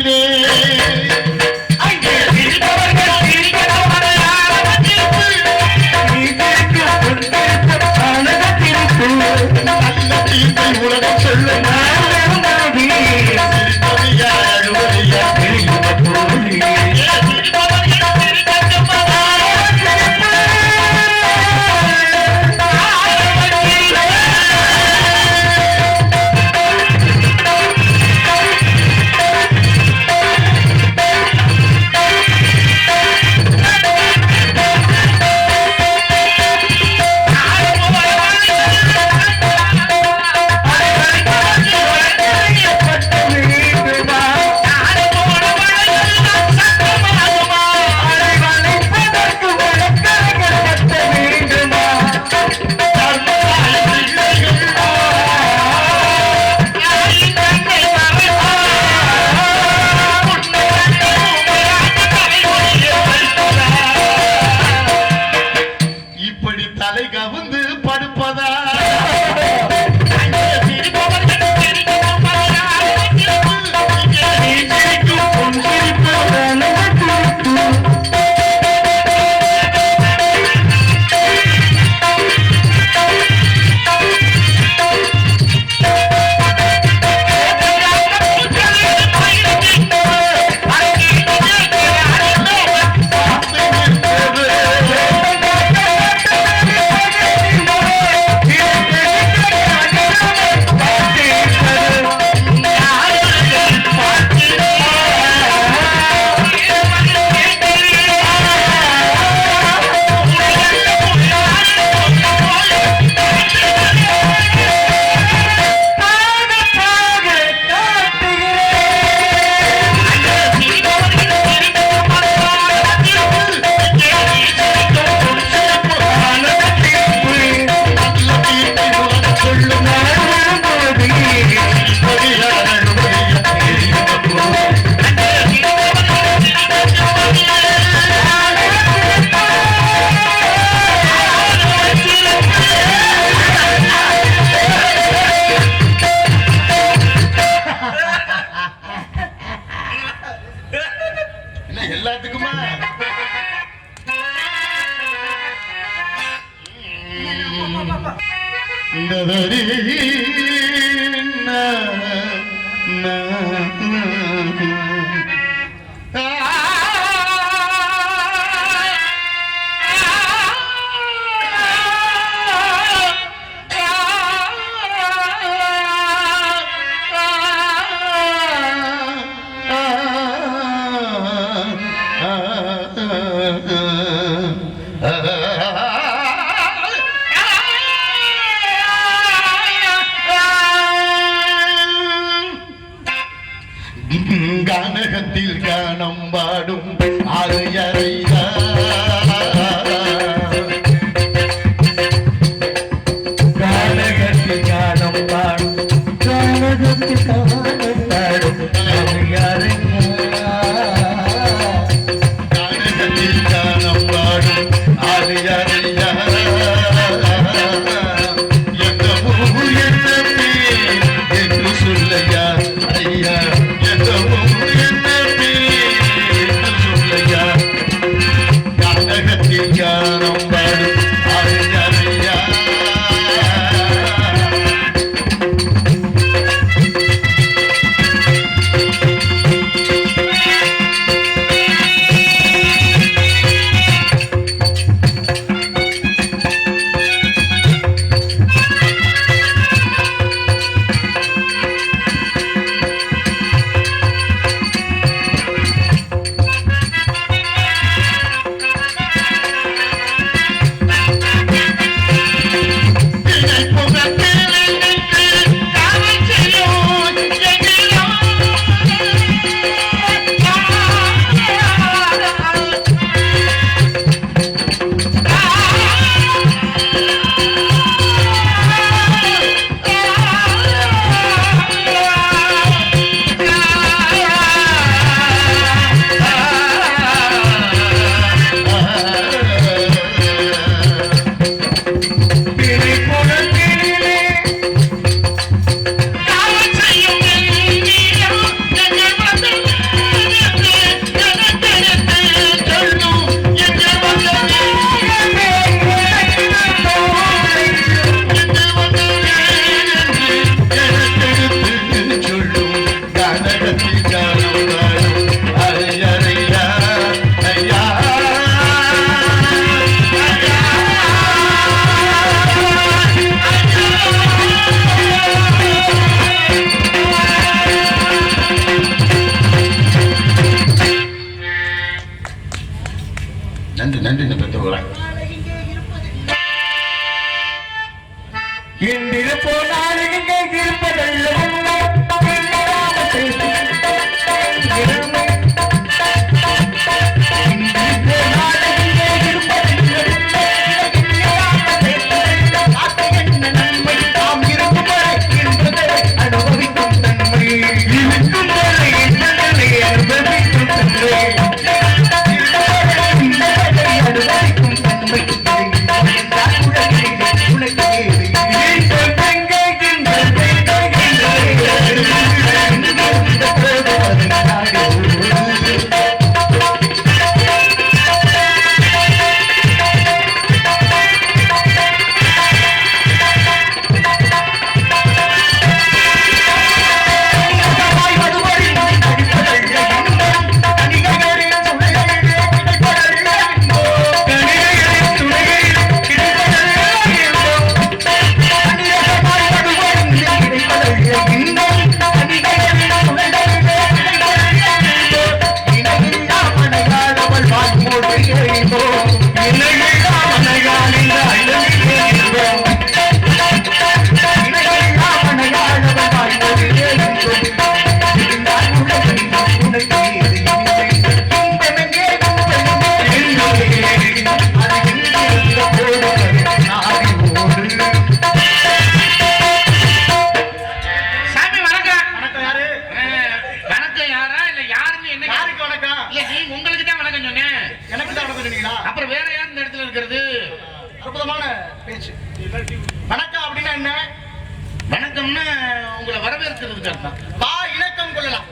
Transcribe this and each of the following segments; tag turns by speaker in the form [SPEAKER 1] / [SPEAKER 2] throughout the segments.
[SPEAKER 1] வைப்பார் ஏட்டிலே நதரி அப்புறம் வேற யார் இந்த இடத்துல இருக்கிறது?
[SPEAKER 2] அற்புதமான பேச்சு. வணக்கம் அப்படின்னா என்ன?
[SPEAKER 1] வணக்கம்னா உங்களை வரவேற்கிறதுக்கு அர்த்தம்
[SPEAKER 2] வா இணக்கம் கொள்ளலாம்.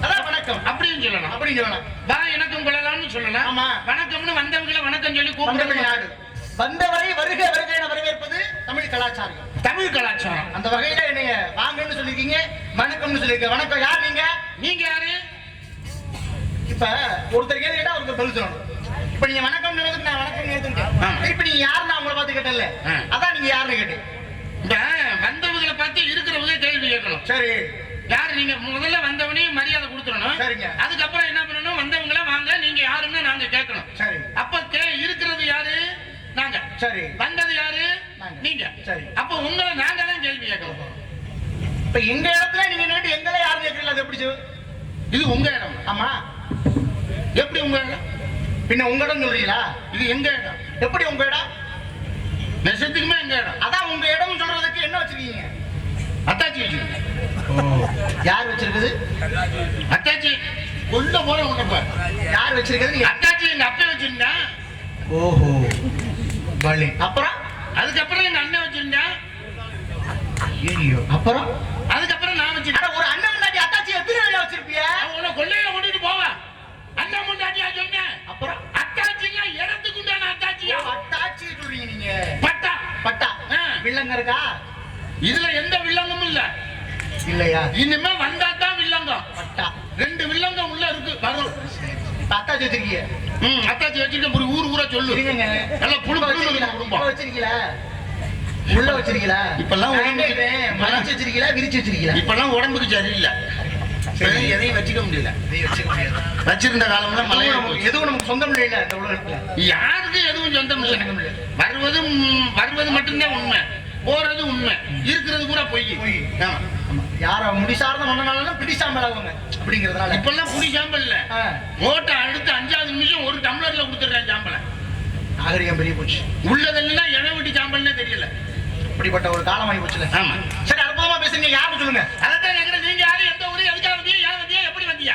[SPEAKER 2] அதான் வணக்கம்.
[SPEAKER 1] அப்படின்னு சொல்லலாம்.
[SPEAKER 2] அப்படின்னு சொல்லலாம்.
[SPEAKER 1] வா இணக்கம் கொள்ளலாம்னு சொல்லலாம்.
[SPEAKER 2] ஆமா.
[SPEAKER 1] வணக்கம்னு வந்தவங்களை வணக்கம் சொல்லி கூப்பிடுறது
[SPEAKER 2] நாடு வந்தவரை வருக வருக என வரவேற்பது தமிழ் கலாச்சாரம்.
[SPEAKER 1] தமிழ் கலாச்சாரம்.
[SPEAKER 2] அந்த வகையில என்னைய வாங்கன்னு சொல்லிருக்கீங்க வணக்கம்னு சொல்லிருக்கீங்க வணக்கம் யார் நீங்க?
[SPEAKER 1] நீங்க யாரு?
[SPEAKER 2] இப்ப ஒருத்தர் கேட்டா ஒருத்தர் பதில் சொல்லணும். இப்ப நீங்க வணக்கம் சொன்னதுக்கு நான் வணக்கம். ஏத்துக்கிட்டேன் இப்ப நீங்க யாருன்னு அவங்கள பார்த்து கேட்டல. அதான் நீங்க யாருன்னு கேட்டேன்.
[SPEAKER 1] இந்த வந்தவங்களை பார்த்து இருக்கிறவங்க கேள்வி கேட்கணும்.
[SPEAKER 2] சரி.
[SPEAKER 1] யாரு நீங்க? முதல்ல வந்தவனையும் மரியாதை கொடுத்துடணும்.
[SPEAKER 2] சரிங்க.
[SPEAKER 1] அதுக்கப்புறம் என்ன பண்ணணும்? வந்தவங்கள வாங்க நீங்க யாருன்னு நாங்க கேட்கணும்.
[SPEAKER 2] சரி.
[SPEAKER 1] அப்ப கே இருக்கிறது யாரு? நாங்க.
[SPEAKER 2] சரி.
[SPEAKER 1] வந்தது யாரு?
[SPEAKER 2] நாங்க. சரி.
[SPEAKER 1] அப்ப உங்களை நாங்க தான் கேள்வி கேட்கணும்.
[SPEAKER 2] இப்ப எங்க இடத்துல நீங்க நின்னுட்டு எங்களை யாரும் கேட்கல அது எப்படி
[SPEAKER 1] இது உங்க இடம்.
[SPEAKER 2] ஆமா.
[SPEAKER 1] எப்படி உங்க இடம்?
[SPEAKER 2] பின்ன உங்க இடம் சொல்றீங்களா?
[SPEAKER 1] இது எங்க இடம்?
[SPEAKER 2] எப்படி உங்க இடம்?
[SPEAKER 1] நெசத்துக்குமே எங்க இடம்.
[SPEAKER 2] அதான் உங்க இடம் சொல்றதுக்கு என்ன வச்சிருக்கீங்க?
[SPEAKER 1] அத்தாச்சி வச்சிருக்கேன்
[SPEAKER 2] யார் வச்சிருக்குது?
[SPEAKER 1] அத்தாச்சி. கொல்ல போற உன்னப்ப
[SPEAKER 2] யார் வச்சிருக்குது நீங்க.
[SPEAKER 1] அத்தாச்சி எங்க அப்பா வச்சிருந்தா
[SPEAKER 2] ஓஹோ. வலி அப்புறம்?
[SPEAKER 1] அதுக்கப்புறம் எங்க அண்ணன் வச்சிருந்தா
[SPEAKER 2] ஐயோ அப்புறம்?
[SPEAKER 1] அதுக்கப்புறம் நான் வச்சிருக்கேன்.
[SPEAKER 2] ஒரு அண்ணன் முன்னாடி அத்தாச்சி எத்தனை வச்சிருப்பிய?
[SPEAKER 1] உன்னை கொள்ளையில கொண்டுட்டு போவா அண்ணன் முன்னாடியா சொன்னேன்
[SPEAKER 2] அப்புறம்
[SPEAKER 1] அத்தாச்சின்னா இடத்துக்கு உண்டான அத்தாச்சியா?
[SPEAKER 2] அத்தாச்சி சொல்றீங்க நீங்க.
[SPEAKER 1] பட்டா.
[SPEAKER 2] பட்டா. வில்லங்க இருக்கா?
[SPEAKER 1] இதுல எந்த வில்லங்கமும் இல்ல.
[SPEAKER 2] இல்லையா?
[SPEAKER 1] இனிமே வந்தா தான் வில்லங்கம்.
[SPEAKER 2] பட்டா.
[SPEAKER 1] ரெண்டு வில்லங்கம் உள்ள இருக்கு வரும்.
[SPEAKER 2] அத்தாச்சி வச்சிருக்கீங்க
[SPEAKER 1] ம் அத்தாச்சி வச்சிருக்க ஒரு ஊர் ஊரா சொல்லு. நல்லா புழு? குடும்பம்.
[SPEAKER 2] வச்சிருக்கீங்களா? உள்ள வச்சிருக்கீங்களா?
[SPEAKER 1] இப்பெல்லாம் உடம்புக்கு-
[SPEAKER 2] மடிச்சு வச்சிருக்கீங்களா? விரிச்சு வச்சிருக்கீங்களா?
[SPEAKER 1] இப்பெல்லாம் உடம்புக்கு சரியில்லை. எதையும் வச்சுக்க முடியல. வச்சிருந்த காலம்லாம் மலையா
[SPEAKER 2] எதுவும் நமக்கு- சொந்தம் இல்லை இந்த உலகத்துல.
[SPEAKER 1] யாருக்கு எதுவும் சொந்தம் இல்லை? வருவதும் வருவது மட்டும்தான் உண்மை. போறது உண்மை. இருக்கிறது கூட பொய்.
[SPEAKER 2] யார முடிசார்ந்த மன்னனாலும் பிடிசாமலாகுங்க அப்படிங்கறதுனால.
[SPEAKER 1] இப்பெல்லாம் புடி சாம்பல் இல்ல. ஓட்ட அடுத்து அஞ்சாவது நிமிஷம் ஒரு டம்ளர்ல கொடுத்துடுறேன் சாம்பலை.
[SPEAKER 2] நாகரிகம் பெரிய போச்சு.
[SPEAKER 1] உள்ளதெல்லாம் எழ விட்டு சாம்பல்னே தெரியல.
[SPEAKER 2] இப்படிப்பட்ட ஒரு காலம் ஆகி போச்சுல.
[SPEAKER 1] ஆமா.
[SPEAKER 2] சரி அற்புதமா பேசுங்க யாருன்னு சொல்லுங்க?
[SPEAKER 1] அதான் கேக்குறேன் நீங்க யாரு? எந்த ஊரு எதுக்காக வந்தீங்க ஏன் வந்தீங்க எப்படி வந்தீங்க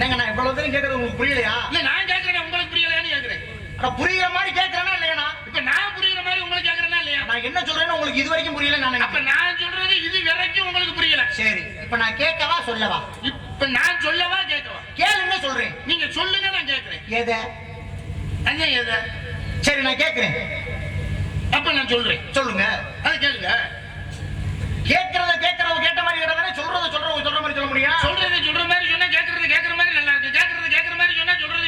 [SPEAKER 2] என்னங்க நான் இவ்வளவு தூரம் கேட்கறது உங்களுக்கு புரியலையா?
[SPEAKER 1] இல்ல நான் கேக்குறேன் உங்களுக்கு புரியலையான்னு கேக்குறேன்
[SPEAKER 2] அட புரியுற மாதிரி கேட்கறேனா இல்லையா
[SPEAKER 1] இப்ப நான் புரியுற மாதிரி உங்களுக்கு கேக்குறேன்னா இல்லையா?
[SPEAKER 2] நான் என்ன சொல்றேன்னு உங்களுக்கு இது வரைக்கும் புரியல நான்
[SPEAKER 1] அப்ப. நான் சொல்றது இது வரைக்கும் உங்களுக்கு புரியல.
[SPEAKER 2] சரி இப்ப நான் கேட்கவா சொல்லவா?
[SPEAKER 1] இப்ப நான் சொல்லவா கேட்கவா?
[SPEAKER 2] கேளுங்க சொல்றேன்.
[SPEAKER 1] நீங்க சொல்லுங்க நான் கேக்குறேன்
[SPEAKER 2] எதை?
[SPEAKER 1] அண்ணன் எதை?
[SPEAKER 2] சரி நான் கேட்கிறேன்.
[SPEAKER 1] அப்ப நான் சொல்றேன்.
[SPEAKER 2] சொல்லுங்க.
[SPEAKER 1] அது கேளுங்க.
[SPEAKER 2] கேட்கறத கேட்கறவங்க கேட்ட மாதிரி கேட்டதானே சொல்றத சொல்றவங்க சொல்ற மாதிரி சொல்ல முடியும்.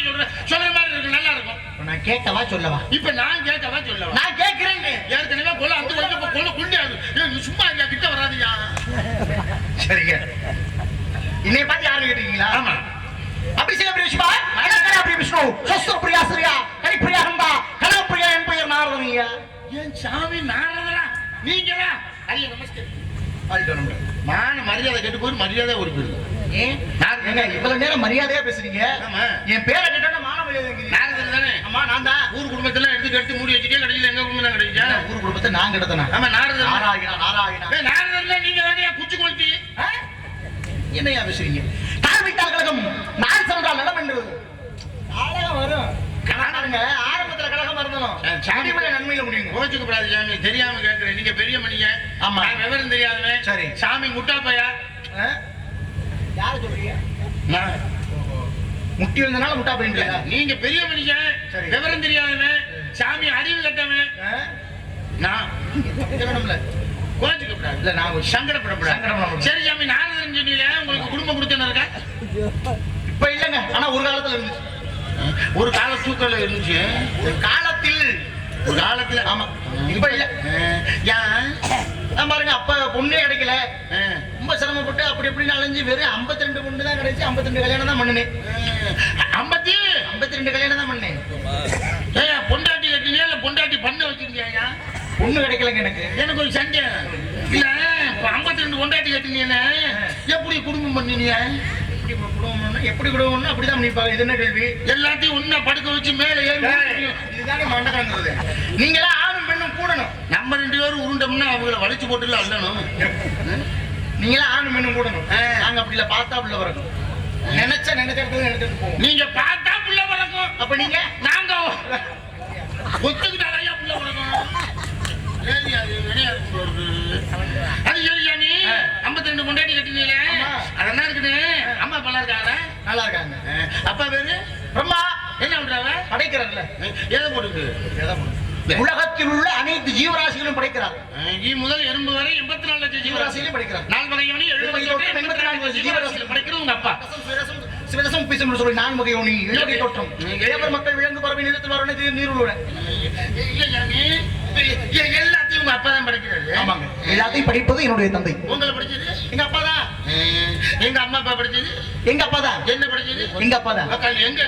[SPEAKER 1] சொல்றதை
[SPEAKER 2] நான் கேட்கவா சொல்லவா?
[SPEAKER 1] இப்ப நான் கேட்கவா சொல்லவா?
[SPEAKER 2] நான் கேட்கிறேன்.
[SPEAKER 1] ஏற்கனவே கொலை அந்த வந்து இப்ப கொலை குண்டியாது ஏய், நீ சும்மா இல்ல கிட்ட வராதியா?
[SPEAKER 2] சரிங்க. என்னைய பார்த்து யாரும் கேட்டீங்களா
[SPEAKER 1] ஆமா.
[SPEAKER 2] அப்படி செய்ய பிரிய விஷ்ணு அழகரா பிரிய விஷ்ணு. சொஸ்து பிரியா ஸ்ரீயா கரிப்பிரியா ஹந்தா கலப்பிரியா என் பெயர்
[SPEAKER 1] ஏன் சாமி நாரதரா? நீங்களா? ஐயா நமஸ்காரம். மான மரியாதை கேட்டு போய் மரியாதை ஒரு பேரு.
[SPEAKER 2] ஏன்?
[SPEAKER 1] நாரதன்.
[SPEAKER 2] ஏங்க இவ்வளவு நேரம் மரியாதையா பேசுறீங்க?
[SPEAKER 1] ஆமா.
[SPEAKER 2] என் பேரை கேட்டா மான மரியாதை
[SPEAKER 1] தானே?
[SPEAKER 2] ஆமா நான் தான்.
[SPEAKER 1] ஊர் குடும்பத்தெல்லாம் எடுத்து கட்டி மூடி வச்சுட்டே கடையில் எங்க குடும்பம் தான் கிடைச்சா
[SPEAKER 2] ஊர் குடும்பத்தை நான் கிடத்தனா?
[SPEAKER 1] ஆமா நாரதர் தான்.
[SPEAKER 2] நாராயணா நாராயணா.
[SPEAKER 1] ஏய், நாரதர்ல நீங்க தானே குச்சி கொளுத்தி
[SPEAKER 2] ஆ? என்னையா பேசுறீங்க? தாழ்விட்டால் கழகம் நான் நடம் என்று கழகம் வரும். கழகங்க ஆரம்பத்துல கழகம்
[SPEAKER 1] சரி.
[SPEAKER 2] அடிப்படை நன்மையில முடியுங்க.
[SPEAKER 1] கோச்சுக்கு கூடாது சாமி தெரியாம கேட்கிறேன். நீங்க பெரிய மனுஷன்
[SPEAKER 2] ஆமா.
[SPEAKER 1] நான் விவரம் தெரியாதவன்.
[SPEAKER 2] சரி.
[SPEAKER 1] சாமி முட்டா பையா
[SPEAKER 2] ஆ? யாரு சொல்றீங்க? முட்டி வந்தனால முட்டா போயிட்டு
[SPEAKER 1] நீங்க பெரிய மனுஷன்
[SPEAKER 2] சரி.
[SPEAKER 1] விவரம் தெரியாதவன் சாமி அறிவு கட்டவன் நான்
[SPEAKER 2] சொல்லணும்ல
[SPEAKER 1] கோச்சுக்க கூடாது
[SPEAKER 2] இல்ல நான்
[SPEAKER 1] சங்கடப்படக்கூடாது. சரி சாமி நாரதன் சொன்னீங்க உங்களுக்கு குடும்ப கொடுத்தன இருக்கா
[SPEAKER 2] இப்ப இல்லங்க. ஆனா ஒரு காலத்துல இருந்துச்சு.
[SPEAKER 1] ஒரு கால தூக்கல இருந்துச்சு.
[SPEAKER 2] ஒரு காலத்தில்.
[SPEAKER 1] ஒரு காலத்துல
[SPEAKER 2] ஆமா. இப்ப இல்ல. பாருங்க அப்ப பொண்ணே கிடைக்கல. ரொம்ப சிரமப்பட்டு அப்படி இப்படின்னு அலைஞ்சு வெறும் 52 ரெண்டு பொண்ணு தான் கிடைச்சு 52 ரெண்டு கல்யாணம் தான் பண்ணினேன்.
[SPEAKER 1] ஐம்பத்தி
[SPEAKER 2] 52 ரெண்டு கல்யாணம் தான் பண்ணேன்
[SPEAKER 1] ஏயா பொண்டாட்டி கட்டினியா இல்ல பொண்டாட்டி பண்ண வச்சிருக்கியா
[SPEAKER 2] பொண்ணு கிடைக்கலங்க எனக்கு.
[SPEAKER 1] எனக்கு ஒரு சண்டை. இல்ல இப்ப ஐம்பத்தி ரெண்டு பொண்டாட்டி கட்டினீங்க எப்படி குடும்பம் பண்ணினிய?
[SPEAKER 2] எப்படி குடும்பம்னா அப்படிதான் பண்ணிப்பாங்க இது என்ன கேள்வி?
[SPEAKER 1] எல்லாத்தையும் ஒண்ணா படுக்க வச்சு மேல ஏறி
[SPEAKER 2] இதுதானே மண்டகாங்கிறது நீங்களா ஆணும் பெண்ணும் கூடணும்.
[SPEAKER 1] நம்ம ரெண்டு பேரும் உருண்டோம்னா அவங்கள வலிச்சு போட்டுல அல்லணும்.
[SPEAKER 2] நீங்களா ஆணும் பெண்ணும் கூடணும். நாங்க அப்படி இல்ல பார்த்தா அப்படி வரணும் நினைச்ச நினைச்ச இடத்துல நினைச்சிட்டு போவோம்.
[SPEAKER 1] நீங்க பார்த்தா புள்ள வளர்க்கும்
[SPEAKER 2] அப்ப நீங்க?
[SPEAKER 1] நாங்க ஒத்துக்கிட்டாலையா புள்ள ஏது அது வினையா இருக்கும் போறது. அது சரி சாமி
[SPEAKER 2] ஆ.
[SPEAKER 1] ஐம்பத்தி ரெண்டு கட்டினீங்களே.
[SPEAKER 2] ஆமா.
[SPEAKER 1] அதெல்லாம் இருக்குது? அம்மா எல்லாம் இருக்காங்க
[SPEAKER 2] நல்லா இருக்காங்க.
[SPEAKER 1] அப்பா பேரு?
[SPEAKER 2] பிரம்மா.
[SPEAKER 1] என்ன பண்றாங்க
[SPEAKER 2] படைக்கிறார்ல.
[SPEAKER 1] எதை போட்டுருக்கு?
[SPEAKER 2] உலகத்தில் உள்ள அனைத்து ஜீவராசிகளும் படைக்கிறார்.
[SPEAKER 1] முதல் எறும்பு வரை எண்பத்தி நாலு லட்சம் ஜீவராசி
[SPEAKER 2] ஜீவராசிகளையும் படைக்கிறார்.
[SPEAKER 1] நாலு வகையோனி எழுபது லட்சம் எண்பத்தி நாலு ஜீவராசிகள் படைக்கிறது உங்க அப்பா.
[SPEAKER 2] சிவரசம் பிசம் சொல்லி நான் வகை ஒனி இலவகை தோற்றம். ஏவர் மக்கள் விலங்கு பறவை நிலத்தில் வரணும் நீர் உள்ளன
[SPEAKER 1] இல்ல சாமி எ- எல்லாத்தையும் உங்க அப்பா தான் படைக்கிறாரு.
[SPEAKER 2] ஆமாங்க. எல்லாத்தையும் படிப்பது என்னுடைய தந்தை.
[SPEAKER 1] உங்களை படிச்சது?
[SPEAKER 2] எங்க அப்பா தான்?
[SPEAKER 1] எங்க அம்மா அப்பா படிச்சது?
[SPEAKER 2] எங்க அப்பா தான்?
[SPEAKER 1] என்ன படிச்சது?
[SPEAKER 2] எங்க அப்பா தான்?
[SPEAKER 1] எங்க?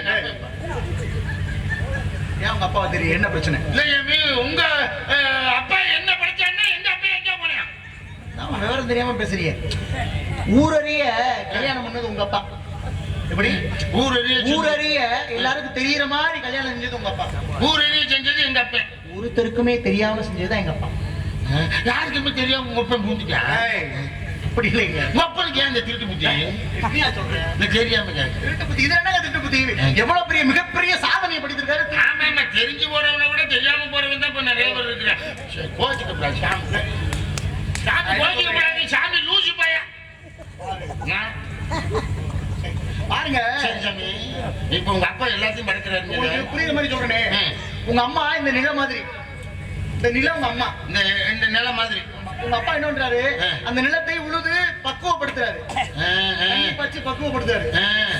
[SPEAKER 2] ஏன் உங்க அப்பா தெரியும் என்ன பிரச்சனை?
[SPEAKER 1] இல்ல உங்க அப்பா என்ன படிச்சான்னா எங்க அப்பா எங்க போனேன்
[SPEAKER 2] நான் விவரம் தெரியாம பேசுறீங்க ஊரறிய கல்யாணம் பண்ணது உங்க அப்பா. எப்படி?
[SPEAKER 1] ஊரறிய
[SPEAKER 2] ஊரறிய எல்லாருக்கும் தெரியற மாதிரி கல்யாணம் செஞ்சது உங்க அப்பா.
[SPEAKER 1] ஊரறிய செஞ்சது எங்க அப்பா.
[SPEAKER 2] ஒருத்தருக்குமே தெரியாம செஞ்சது எங்க அப்பா.
[SPEAKER 1] யாருக்குமே தெரியாம உங்க அப்பா பூந்துட்டா
[SPEAKER 2] அப்படி இல்லைங்க.
[SPEAKER 1] அப்பனுக்கு ஏன் இந்த திருட்டு புத்தி? இந்த தெரியாம
[SPEAKER 2] திருட்டு புத்தி இது என்ன திருட்டு புத்தி? எவ்வளவு பெரிய மிகப்பெரிய சாதனையை படித்திருக்காரு?
[SPEAKER 1] தெரிஞ்சு போறவனை விட தெரியாம போறவன் தான் இப்ப நிறைய பேர் இருக்கிறான். சரி, கோச்சுக்க கூடாது சாமி. சாமி கோச்சுக்க கூடாது சாமி லூசு பையா.
[SPEAKER 2] பாருங்க.
[SPEAKER 1] சரி சாமி. இப்ப உங்க அப்பா எல்லாத்தையும்
[SPEAKER 2] உங்களுக்கு புரியுற மாதிரி சொல்றேனே. உங்க அம்மா இந்த நிலம் மாதிரி. இந்த நிலம் உங்க அம்மா.
[SPEAKER 1] இந்த இந்த நிலை மாதிரி.
[SPEAKER 2] உங்க அப்பா என்ன பண்றாரு. அந்த நிலத்தை உழுது பக்குவப்படுத்துறாரு. பச்சு பக்குவப்படுத்துறாரு.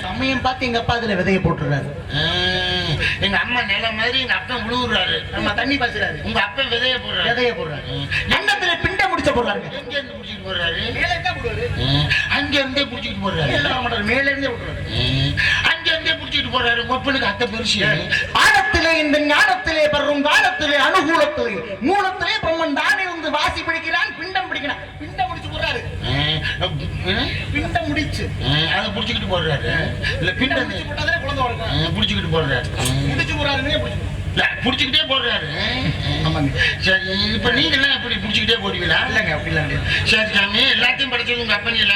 [SPEAKER 2] சமயம் பார்த்து எங்க அப்பா அதுல விதைய போட்டுறாரு.
[SPEAKER 1] எங்க அம்மா நிலை மாதிரி எங்க அப்பா உழுவுறாரு
[SPEAKER 2] நம்ம தண்ணி பாய்ச்சுறாரு.
[SPEAKER 1] உங்க அப்பா விதைய போடுறாரு.
[SPEAKER 2] விதைய போடுறாரு. அன்னத்துல பிண்ட முடிச்ச போடுறாருங்க.
[SPEAKER 1] எங்க இருந்து புடிச்சிட்டு போடுறாரு?
[SPEAKER 2] மேல இருந்தா போடுவாரு.
[SPEAKER 1] அங்க இருந்தே புடிச்சிட்டு போடுறாரு.
[SPEAKER 2] மேல இருந்தே போடுறாரு
[SPEAKER 1] அங்க இருந்தே புடிச்சிட்டு போறாரு ஒப்பனுக்கு அத்தை பெருசு.
[SPEAKER 2] ஆழத்திலே இந்த ஞானத்திலே பெறும் காலத்திலே அனுகூலத்திலே. மூலத்திலே பிரம்மன் தானே வந்து வாசி பிடிக்கிறான் பிண்டம் பிடிக்கிறான். பிண்டம் முடிச்சு போடுறாரு. பிண்டம் முடிச்சு.
[SPEAKER 1] அதை புடிச்சுக்கிட்டு போடுறாரு. இல்ல
[SPEAKER 2] பிண்டம் முடிச்சு போட்டாதானே குழந்தை வளர்க்கும்
[SPEAKER 1] புடிச்சுக்கிட்டு போடுறாரு
[SPEAKER 2] முடிச்சு போடுறாருன்னே பிடிச்சு
[SPEAKER 1] இல்ல, புடிச்சுக்கிட்டே போடுறாரு.
[SPEAKER 2] ஆமாங்க.
[SPEAKER 1] சரி இப்ப நீங்க எல்லாம் எப்படி புடிச்சுக்கிட்டே போடுவீங்களா?
[SPEAKER 2] இல்லைங்க அப்படிலாம்
[SPEAKER 1] சரி சாமி எல்லாத்தையும் படிச்சது உங்க அப்பனில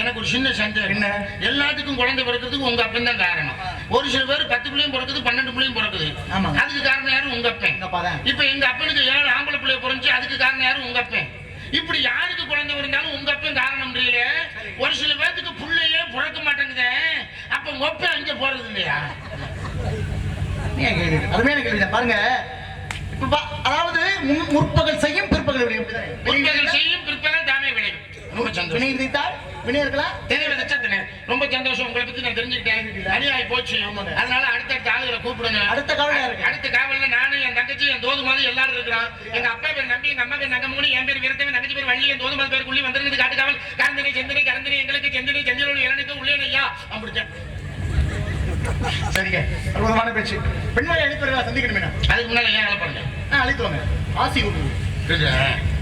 [SPEAKER 1] எனக்கு ஒரு சின்ன சந்தேகம்
[SPEAKER 2] என்ன?
[SPEAKER 1] எல்லாத்துக்கும் குழந்தை பிறக்கிறதுக்கு உங்க அப்பன் தான் காரணம். ஒரு சில பேர் பத்து பிள்ளையும் பிறக்குது பன்னெண்டு பிள்ளையும் பிறக்குது.
[SPEAKER 2] ஆமாங்க.
[SPEAKER 1] அதுக்கு காரணம் யாரு? உங்க அப்பன். இப்ப எங்க அப்பனுக்கு ஏழு ஆம்பளை பிள்ளை பிறந்துச்சு அதுக்கு காரணம் யாரு? உங்க அப்பன். இப்படி யாருக்கு குழந்தை இருந்தாலும் உங்க அப்பன் காரணம் தெரியல ஒரு சில பேர்த்துக்கு புள்ளையே பிறக்க மாட்டேங்குதே. அப்ப உங்க அப்பன் அங்க போறது இல்லையா?
[SPEAKER 2] கேள்வி அருமையான பாருங்க. அதாவது முன்- முற்பகல் செய்யும் பிற்பகல் விளையும்
[SPEAKER 1] முற்பகல் செய்யும் பிற்பகல் தானே விளையும் ரொம்ப சந்தோஷம்.
[SPEAKER 2] வினை விதைத்தால் வினை இருக்கலாம்
[SPEAKER 1] விதைச்சா ரொம்ப சந்தோஷம். உங்களை பத்தி நான் தெரிஞ்சுக்கிட்டேன். அநியாயி போச்சு. அதனால அடுத்தடுத்த ஆளுகளை கூப்பிடுங்க.
[SPEAKER 2] அடுத்த காவலா இருக்கு
[SPEAKER 1] அடுத்த காவல்ல நானும் என் தங்கச்சி என் தோது மாதிரி எல்லாரும் இருக்கிறோம். எங்க அப்பா பேர் நம்பி எங்க அம்மா பேர் நங்கமணி என் பேர் வீரத்தவன் தங்கச்சி பேர் வள்ளி என் தோது மாதிரி பேர் குள்ளி வந்திருக்குது காட்டு காவல் கரந்தனை செந்தனை கரந்தனை எங்களுக்கு செந்தனை செஞ்சலோடு இளனுக்கு உள்ளே ஐயா அப்படிச்சேன்
[SPEAKER 2] சரிங்க. அற்புதமான பேச்சு. பெண்மணி அழைப்பவர்களை சந்திக்கணுமே நான்.
[SPEAKER 1] அதுக்கு முன்னால ஏன் பண்ணுங்க?
[SPEAKER 2] ஆ, அழைத்து வாங்க ஆசி கொடுங்க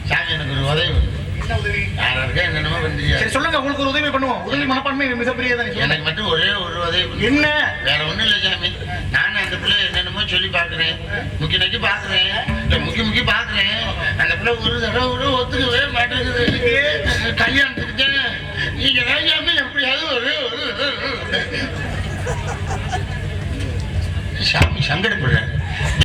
[SPEAKER 1] சாமி எனக்கு ஒரு உதவி வேணும்.
[SPEAKER 2] என்ன உதவி?
[SPEAKER 1] யாரா இருக்கா என்னென்னமோ பண்ணியா
[SPEAKER 2] சரி சொல்லுங்க. உங்களுக்கு ஒரு உதவி பண்ணுவோம். உதவி மனப்பான்மை மிகப்பெரியதான்
[SPEAKER 1] எனக்கு மட்டும் ஒரே ஒரு உதவி.
[SPEAKER 2] என்ன?
[SPEAKER 1] வேற ஒண்ணும் இல்ல சாமி. நானும் அந்த பிள்ளை என்னென்னமோ சொல்லி பாக்குறேன் முக்கி நக்கி பாக்குறேன் இல்ல முக்கி முக்கி பாக்குறேன் அந்த பிள்ளை ஒரு தடவை கூட ஒத்துக்கவே மாட்டேங்குது. கல்யாணத்துக்கு தான். நீங்க தான் சாமி எப்படியாவது ஒரு- ஒரு- சாமி சங்கடப்படுறாரு.